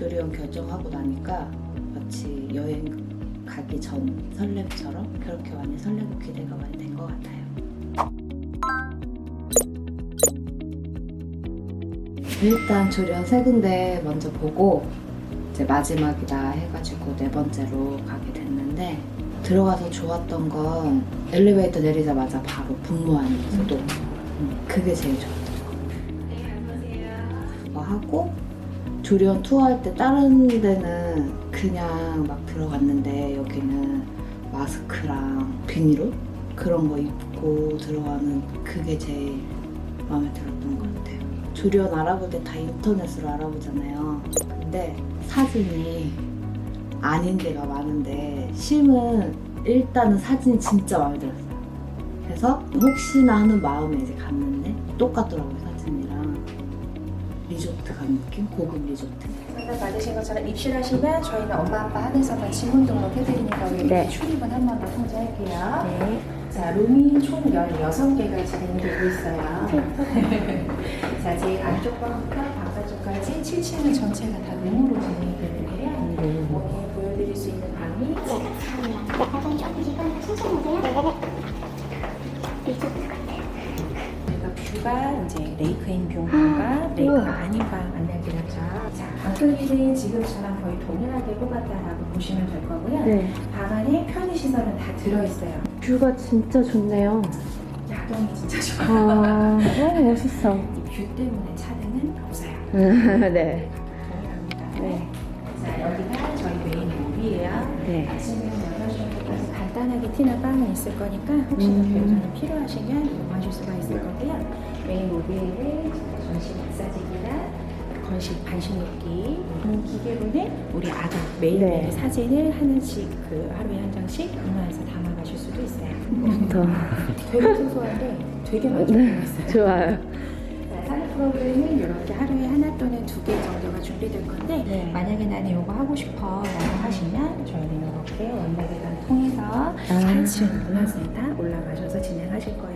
조리원 결정하고 나니까 마치 여행 가기 전 설렘처럼 그렇게 많이 설레고 기대가 많이 된 것 같아요. 일단 조리원 세 군데 먼저 보고 이제 마지막이다 해가지고 네 번째로 가게 됐는데 들어가서 좋았던 건 엘리베이터 내리자마자 바로 분무하는 소도 음, 그게 제일 좋았던 것 같아요. 그거 하고 조리원 투어할 때 다른 데는 그냥 막 들어갔는데 여기는 마스크랑 비닐옷 그런 거 입고 들어가는 그게 제일 마음에 들었던 것 같아요. 조리원 알아볼 때 다 인터넷으로 알아보잖아요. 근데 사진이 아닌 데가 많은데 심은 일단은 사진이 진짜 마음에 들었어요. 그래서 혹시나 하는 마음에 이제 갔는데 똑같더라고요 리조트 간 느낌? 고급 리조트. 상담 받으신 것처럼 입실하시면 저희는 엄마 아빠 한해서만 지문 등록해드리는 거에 네. 출입은 한 번 더 통지할게요. 자, 룸이 총 16개가 진행이 되고 있어요. 자, 제일 안쪽 방부터 바깥쪽까지 7층은 전체가 다 룸으로 진행이 되는데요. 여기 보여드릴 수 있는 방이 저희가 뷰가 이제 레이크인 뷰방과 레이크가 아닌 방 안내드렸죠. 자, 방 크기는 지금처럼 거의 동일하게 뽑았다라고 보시면 될 거고요. 네. 방 안에 편의시설은 다 들어있어요. 뷰가 진짜 좋네요. 야경이 진짜 좋아요. 아, 너무 멋있어. 이뷰 때문에 차등은 없어요. 네. 동일합니다. 네. 자, 여기가 저희 메인 룸이에요. 네. 아침에 8시 정도까지 간단하게 튀는 빵은 있을 거니까 혹시나 음. 배우자님 필요하시면 이용하실 수가 있을 거고요. 메인 로비에는 전시 마사지기나 건식 반식 놓기 이 기계로는 우리 아가 매일매일 네. 사진을 하나씩 그 하루에 한 장씩 이마에서 담아가실 수도 있어요. 더 되게 소소한데 되게 많이 네. 들어있어요. 좋아요. 자, 사는 프로그램은 이렇게 하루에 하나 또는 두 개 정도가 준비될 건데 네. 만약에 나는 이거 하고 싶어 라고 하시면 저희는 이렇게 원래계단 통해서 아. 4층 문화센터 올라가셔서 진행하실 거예요.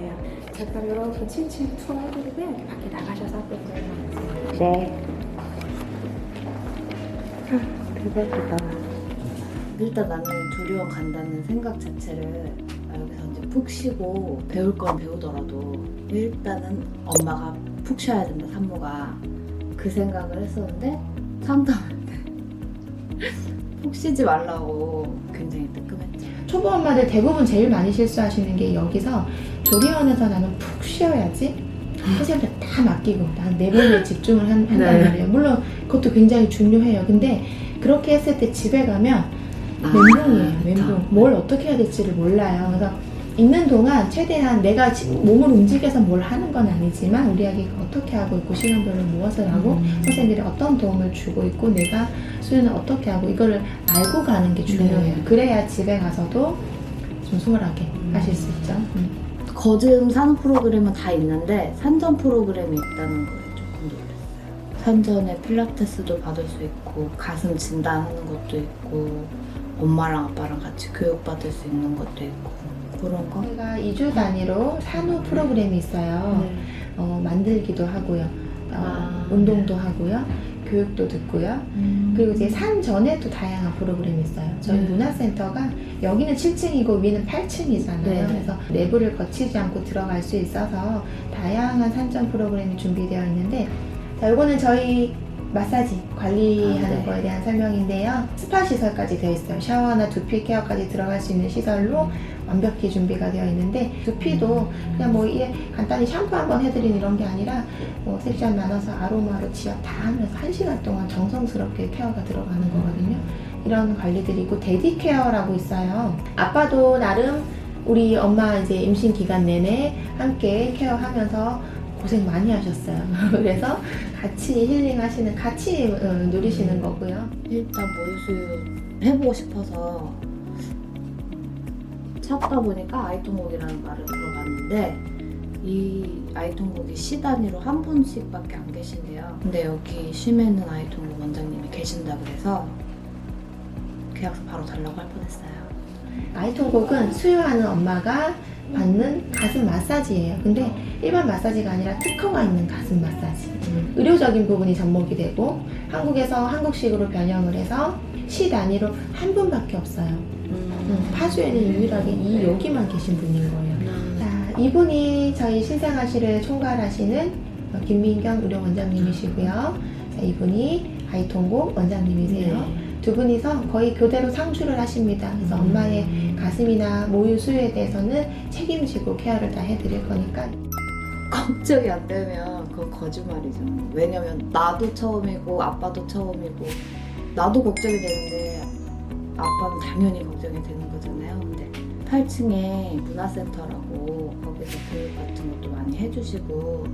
자 그럼 이렇게 7층 투어 해드리고요. 이렇게 밖에 나가셔서 한번 보여주세요. 네. 대박이다. 일단 나는 조리원 간다는 생각 자체를 아, 여기서 이제 푹 쉬고 배울 건 배우더라도 일단은 엄마가 푹 쉬어야 된다 산모가 그 생각을 했었는데 상담할 때 푹 쉬지 말라고 굉장히 뜨끔했죠. 초보 엄마들 대부분 제일 많이 실수하시는 게 여기서 조리원에서 나는 푹 쉬어야지 선생님들 다 맡기고 난 내부에 집중을 한, 한단 네. 말이에요. 물론 그것도 굉장히 중요해요. 근데 그렇게 했을 때 집에 가면 아, 멘붕이에요. 멘붕. 뭘 어떻게 해야 될지를 몰라요. 그래서 있는 동안 최대한 내가 지- 몸을 움직여서 뭘 하는 건 아니지만 우리 아기가 어떻게 하고 있고 시간별로 무엇을 하고 음. 선생님들이 어떤 도움을 주고 있고 내가 수련을 어떻게 하고 이거를 알고 가는 게 중요해요. 네. 그래야 집에 가서도 좀 수월하게 음. 하실 수 있죠. 음. 거즘 사는 프로그램은 다 있는데 산전 프로그램이 있다는 거에 조금 놀랐어요. 산전에 필라테스도 받을 수 있고 가슴 진단하는 것도 있고 엄마랑 아빠랑 같이 교육받을 수 있는 것도 있고 그런 거. 저희가 2주 단위로 산후 프로그램이 있어요. 어, 만들기도 하고요. 어, 아. 운동도 하고요. 교육도 듣고요. 그리고 이제 산 전에도 다양한 프로그램이 있어요. 저희 네. 문화센터가 여기는 7층이고 위는 8층이잖아요. 네. 그래서 내부를 거치지 않고 들어갈 수 있어서 다양한 산전 프로그램이 준비되어 있는데 자, 이거는 저희 마사지 관리하는 아, 네. 거에 대한 설명인데요. 스파 시설까지 되어 있어요. 샤워나 두피 케어까지 들어갈 수 있는 시설로 완벽히 준비가 되어 있는데 두피도 그냥 뭐 이래 간단히 샴푸 한번 해드리는 이런 게 아니라 뭐 섹션 나눠서 아로마로 지압 다 하면서 한 시간 동안 정성스럽게 케어가 들어가는 거거든요. 이런 관리들이고 데디 케어라고 있어요. 아빠도 나름 우리 엄마 이제 임신 기간 내내 함께 케어하면서 고생 많이 하셨어요. 그래서 같이 힐링하시는, 같이 어, 누리시는 거고요. 일단 모유수유 해보고 싶어서 찾다 보니까 아이통곡이라는 말을 들어봤는데 이 아이통곡이 시 단위로 한 분씩밖에 안 계신데요. 근데 여기 쉬면은 아이통곡 원장님이 계신다 그래서 계약서 바로 달라고 할 뻔했어요. 아이 통곡은 수유하는 엄마가 받는 가슴 마사지예요. 근데 일반 마사지가 아니라 특허가 있는 가슴 마사지. 의료적인 부분이 접목이 되고 한국에서 한국식으로 변형을 해서 시 단위로 한 분밖에 없어요. 음, 파주에는 유일하게 이 여기만 계신 분인 거예요. 자, 이분이 저희 신생아실을 총괄하시는 어, 김민경 의료원장님이시고요. 자, 이분이 아이통곡 원장님이세요. 두 분이서 거의 교대로 상주를 하십니다. 그래서 엄마의 가슴이나 모유 수유에 대해서는 책임지고 케어를 다 해드릴 거니까 걱정이 안 되면 그건 거짓말이죠. 왜냐면 나도 처음이고 아빠도 처음이고 나도 걱정이 되는데 아빠는 당연히 걱정이 되는 거잖아요. 근데 8층에 문화센터라고 거기서 교육 같은 것도 많이 해주시고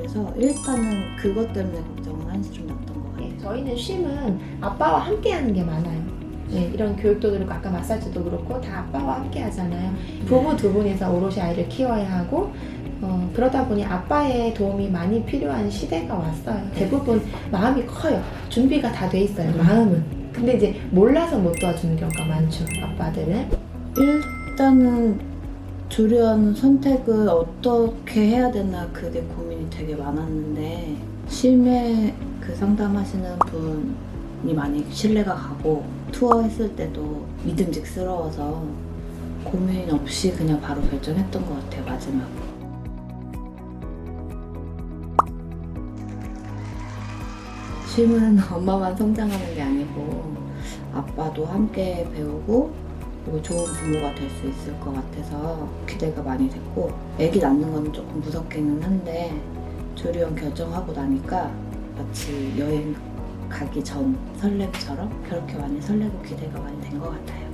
그래서 일단은 그것 때문에 걱정은 났던 것 같아요. 예, 저희는 쉼은 아빠와 함께 하는 게 많아요. 네, 이런 교육도 그렇고 아까 마사지도 그렇고 다 아빠와 함께 하잖아요. 부부 두 분이서 오롯이 아이를 키워야 하고 어, 그러다 보니 아빠의 도움이 많이 필요한 시대가 왔어요. 대부분 마음이 커요. 준비가 다 돼 있어요. 마음은. 근데 이제 몰라서 못 도와주는 경우가 많죠. 아빠들은. 일단은 조련 선택을 어떻게 해야 되나 그게 고민이 되게 많았는데 심해 그 상담하시는 분이 많이 신뢰가 가고 투어 했을 때도 믿음직스러워서 고민 없이 그냥 바로 결정했던 것 같아요 마지막. 쉼은 엄마만 성장하는 게 아니고 아빠도 함께 배우고 그리고 좋은 부모가 될 수 있을 것 같아서 기대가 많이 됐고 아기 낳는 건 조금 무섭기는 한데 조리원 결정하고 나니까 마치 여행 가기 전 설렘처럼 그렇게 많이 설레고 기대가 많이 된 것 같아요.